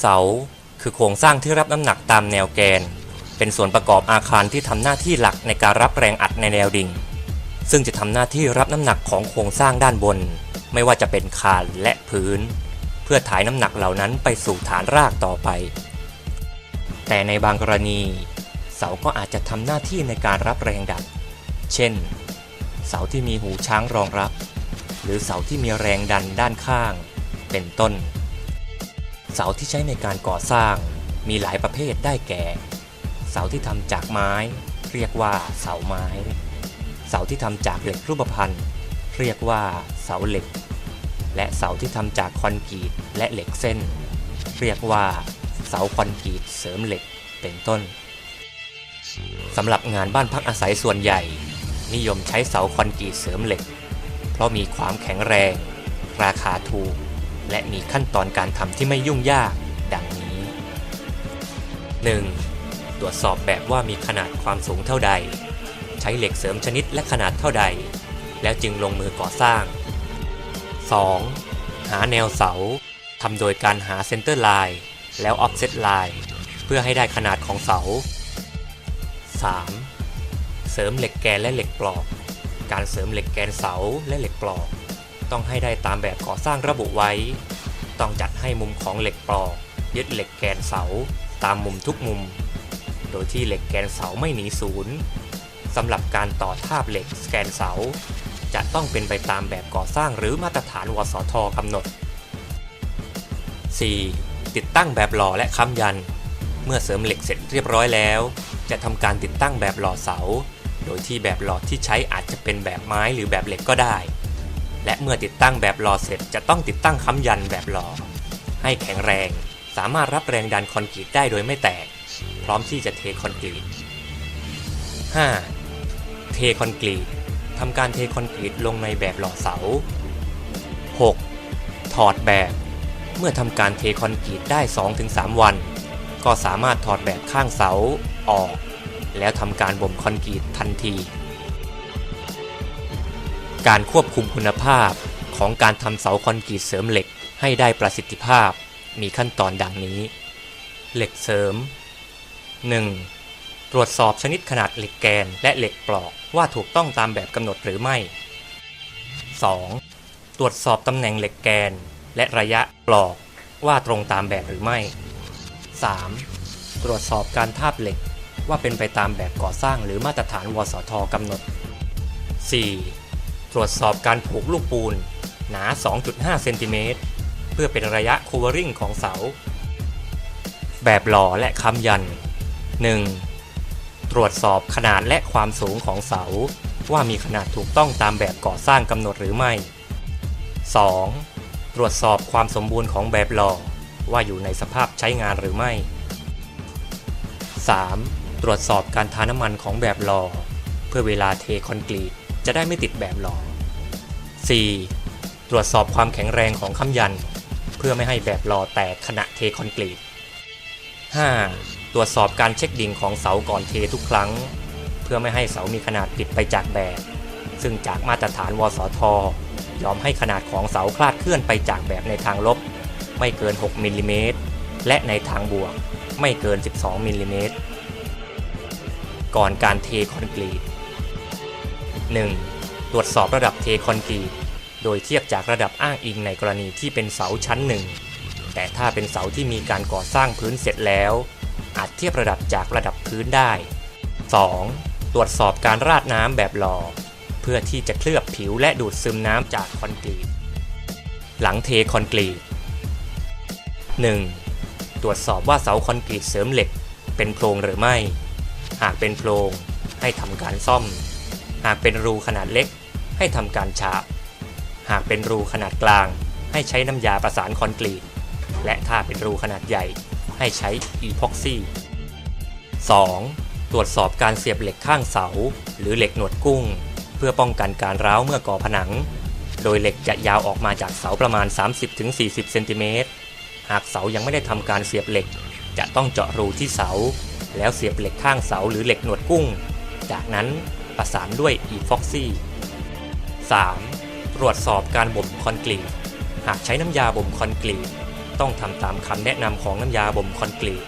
เสาคือโครงสร้างที่รับน้ำหนักตามแนวแกน เป็นส่วนประกอบอาคารที่ทำหน้าที่หลักในการรับแรงอัดในแนวดิ่ง ซึ่งจะทำหน้าที่รับน้ำหนักของโครงสร้างด้านบน ไม่ว่าจะเป็นคานและพื้น เพื่อถ่ายน้ำหนักเหล่านั้นไปสู่ฐานรากต่อไป แต่ในบางกรณี เสาก็อาจจะทำหน้าที่ในการรับแรงดันเช่น เสาที่มีหูช้างรองรับ หรือเสาที่มีแรงดันด้านข้าง เป็นต้น เสาที่ใช้ในการก่อสร้างมีหลายประเภทได้แก่ เสาที่ทำจากไม้ เรียกว่าเสาไม้ เสาที่ทำจากเหล็กรูปพรรณเรียกว่าเสาเหล็ก และเสาที่ทำจากคอนกรีตและเหล็กเส้น เรียกว่าเสาคอนกรีตเสริมเหล็กเป็นต้นสำหรับงานบ้านพักอาศัยส่วนใหญ่ นิยมใช้เสาคอนกรีตเสริมเหล็ก เพราะมีความแข็งแรง ราคาถูก และมีขั้นตอนการทำที่ไม่ยุ่งยากดังนี้ 1. ตรวจสอบแบบว่ามีขนาดความสูงเท่าใด ใช้เหล็กเสริมชนิดและขนาดเท่าใด แล้วจึงลงมือก่อสร้าง 2. หาแนวเสาทำโดยการหาเซนเตอร์ไลน์แล้วออฟเซตไลน์เพื่อให้ได้ขนาดของเสา 3. เสริมเหล็กแกนและเหล็กปลอก การเสริมเหล็กแกนเสาและเหล็กปลอก ต้องให้ได้ตามแบบก่อสร้างระบุไว้ ต้องจัดให้มุมของเหล็กปลอกยึดเหล็กแกนเสา ตามมุมทุกมุม โดยที่เหล็กแกนเสาไม่หนีศูนย์สำหรับการต่อทาบเหล็กแกนเสา จะต้องเป็นไปตามแบบก่อสร้างหรือมาตรฐานวสทกำหนด 4. ติดตั้งแบบหล่อและค้ำยัน เมื่อเสริมเหล็กเสร็จเรียบร้อยแล้ว จะทำการติดตั้งแบบหล่อเสา โดยที่แบบหล่อที่ใช้อาจจะเป็นแบบไม้หรือแบบเหล็กก็ได้ และเมื่อติดตั้งแบบหล่อเสร็จจะต้องติดตั้งค้ำยันแบบหล่อให้แข็งแรง สามารถรับแรงดันคอนกรีตได้โดยไม่แตก พร้อมที่จะเทคอนกรีต 5. เทคอนกรีตทำการเทคอนกรีตลงในแบบหล่อเสา 6. ถอดแบบ เมื่อทำการเทคอนกรีตได้ 2-3 วัน ก็สามารถถอดแบบข้างเสาออก แล้วทำการบ่มคอนกรีตทันที การควบคุมคุณภาพของการทำเสาคอนกรีตเสริมเหล็กให้ได้ประสิทธิภาพมีขั้นตอนดังนี้ เหล็กเสริม 1. ตรวจสอบชนิดขนาดเหล็กแกนและเหล็กปลอกว่าถูกต้องตามแบบกำหนดหรือไม่ 2. ตรวจสอบตำแหน่งเหล็กแกนและระยะปลอกว่าตรงตามแบบหรือไม่ 3. ตรวจสอบการทาบเหล็กว่าเป็นไปตามแบบก่อสร้างหรือมาตรฐานวสทกำหนด 4. ตรวจสอบการผูกลูกปูน หนา 2.5 เซนติเมตร เพื่อเป็นระยะคูเวอริงของเสา แบบหล่อและค้ำยัน 1. ตรวจสอบขนาดและความสูงของเสา ว่ามีขนาดถูกต้องตามแบบก่อสร้างกำหนดหรือไม่ 2. ตรวจสอบความสมบูรณ์ของแบบหล่อว่าอยู่ในสภาพใช้งานหรือไม่ 3. ตรวจสอบการทาน้ำมันของแบบหล่อเพื่อเวลาเทคอนกรีต จะได้ไม่ติดแบบหล่อ 4. ตรวจสอบความแข็งแรงของค้ำยัน เพื่อไม่ให้แบบหล่อแตกขณะเทคอนกรีต 5. ตรวจสอบการเช็คดิ่งของเสาก่อนเททุกครั้ง เพื่อไม่ให้เสามีขนาดผิดไปจากแบบ ซึ่งจากมาตรฐานวสทยอมให้ขนาดของเสาคลาดเคลื่อนไปจากแบบในทางลบ ไม่เกิน 6มิลลิเมตรและในทางบวกไม่เกิน 12มิลลิเมตรก่อนการเทคอนกรีต 1. ตรวจสอบระดับเทคอนกรีตโดยเทียบจากระดับอ้างอิงในกรณีที่เป็นเสาชั้นหนึ่งแต่ถ้าเป็นเสาที่มีการก่อสร้างพื้นเสร็จแล้ว อาจเทียบระดับจากระดับพื้นได้ 2. ตรวจสอบการราดน้ำแบบหล่อเพื่อที่จะเคลือบผิวและดูดซึมน้ำจากคอนกรีต หลังเทคอนกรีต 1. ตรวจสอบว่าเสาคอนกรีตเสริมเหล็ก เป็นโพรงหรือไม่ หากเป็นโพรงให้ทำการซ่อม หากเป็นรูขนาดเล็ก ให้ทำการฉาบ หากเป็นรูขนาดกลาง ให้ใช้น้ำยาประสานคอนกรีต และถ้าเป็นรูขนาดใหญ่ ให้ใช้อีพ็อกซี่ 2. ตรวจสอบการเสียบเหล็กข้างเสา หรือเหล็กหนวดกุ้ง เพื่อป้องกันการร้าวเมื่อก่อผนัง โดยเหล็กจะยาวออกมาจากเสาประมาณ 30-40 เซนติเมตร หากเสายังไม่ได้ทำการเสียบเหล็ก จะต้องเจาะรูที่เสา แล้วเสียบเหล็กข้างเสาหรือเหล็กหนวดกุ้ง จากนั้น ประสานด้วยอีพ็อกซี่ 3. ตรวจสอบการบ่มคอนกรีต หากใช้น้ำยาบ่มคอนกรีต ต้องทำตามคำแนะนำของน้ำยาบ่มคอนกรีต